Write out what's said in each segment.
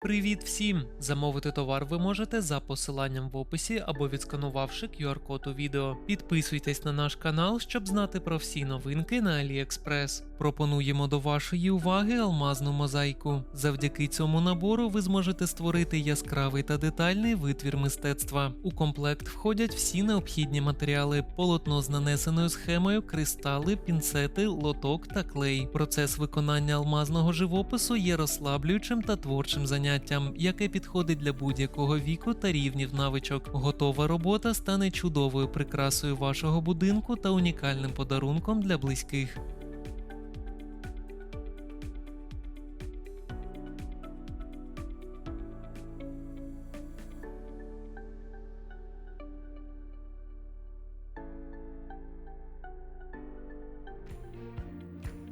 Привіт всім! Замовити товар ви можете за посиланням в описі або відсканувавши QR-код у відео. Підписуйтесь на наш канал, щоб знати про всі новинки на AliExpress. Пропонуємо до вашої уваги алмазну мозаїку. Завдяки цьому набору ви зможете створити яскравий та детальний витвір мистецтва. У комплект входять всі необхідні матеріали: полотно з нанесеною схемою, кристали, пінцети, лоток та клей. Процес виконання алмазного живопису є розслаблюючим та творчим заняттям, яке підходить для будь-якого віку та рівнів навичок. Готова робота стане чудовою прикрасою вашого будинку та унікальним подарунком для близьких.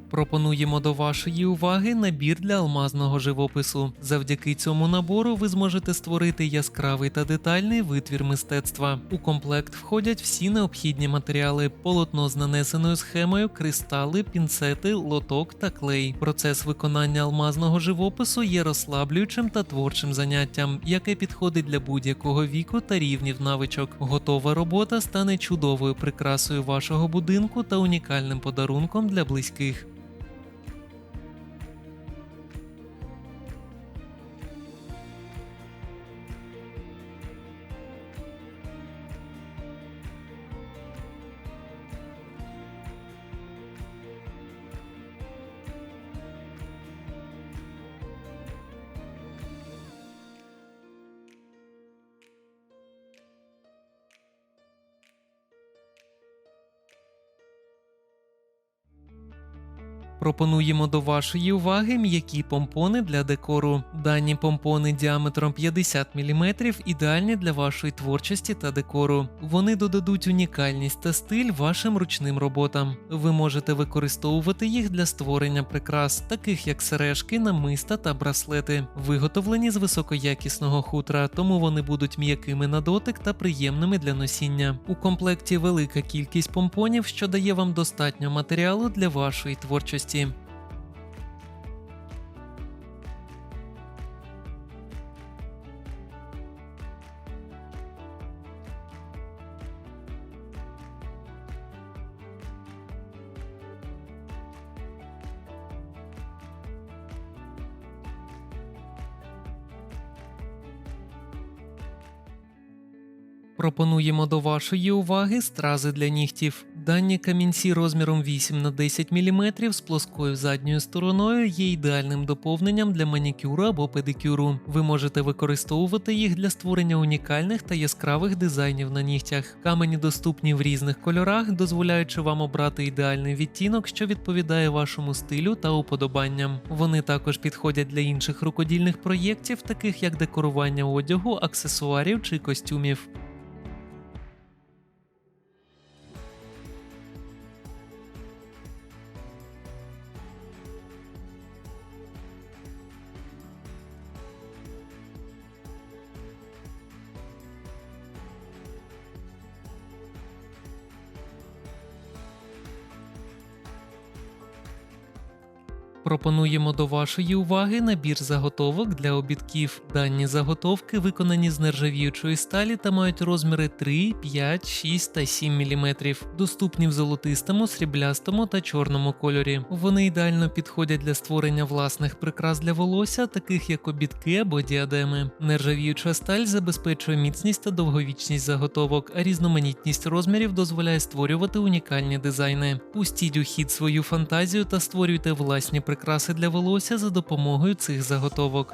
Пропонуємо до вашої уваги набір для алмазного живопису. Завдяки цьому набору ви зможете створити яскравий та детальний витвір мистецтва. У комплект входять всі необхідні матеріали: полотно з нанесеною схемою, кристали, пінцети, лоток та клей. Процес виконання алмазного живопису є розслаблюючим та творчим заняттям, яке підходить для будь-якого віку та рівнів навичок. Готова робота стане чудовою прикрасою вашого будинку та унікальним подарунком для близьких. Пропонуємо до вашої уваги м'які помпони для декору. Дані помпони діаметром 50 мм ідеальні для вашої творчості та декору. Вони додадуть унікальність та стиль вашим ручним роботам. Ви можете використовувати їх для створення прикрас, таких як сережки, намиста та браслети, виготовлені з високоякісного хутра, тому вони будуть м'якими на дотик та приємними для носіння. У комплекті велика кількість помпонів, що дає вам достатньо матеріалу для вашої творчості. Пропонуємо до вашої уваги стрази для нігтів. Дані камінці розміром 8 на 10 мм з плоскою задньою стороною є ідеальним доповненням для манікюру або педикюру. Ви можете використовувати їх для створення унікальних та яскравих дизайнів на нігтях. Камені доступні в різних кольорах, дозволяючи вам обрати ідеальний відтінок, що відповідає вашому стилю та уподобанням. Вони також підходять для інших рукодільних проєктів, таких як декорування одягу, аксесуарів чи костюмів. Пропонуємо до вашої уваги набір заготовок для обідків. Дані заготовки виконані з нержавіючої сталі та мають розміри 3, 5, 6 та 7 мм. Доступні в золотистому, сріблястому та чорному кольорі. Вони ідеально підходять для створення власних прикрас для волосся, таких як обідки або діадеми. Нержавіюча сталь забезпечує міцність та довговічність заготовок, а різноманітність розмірів дозволяє створювати унікальні дизайни. Пустіть у хід свою фантазію та створюйте власні прикраси для волосся за допомогою цих заготовок.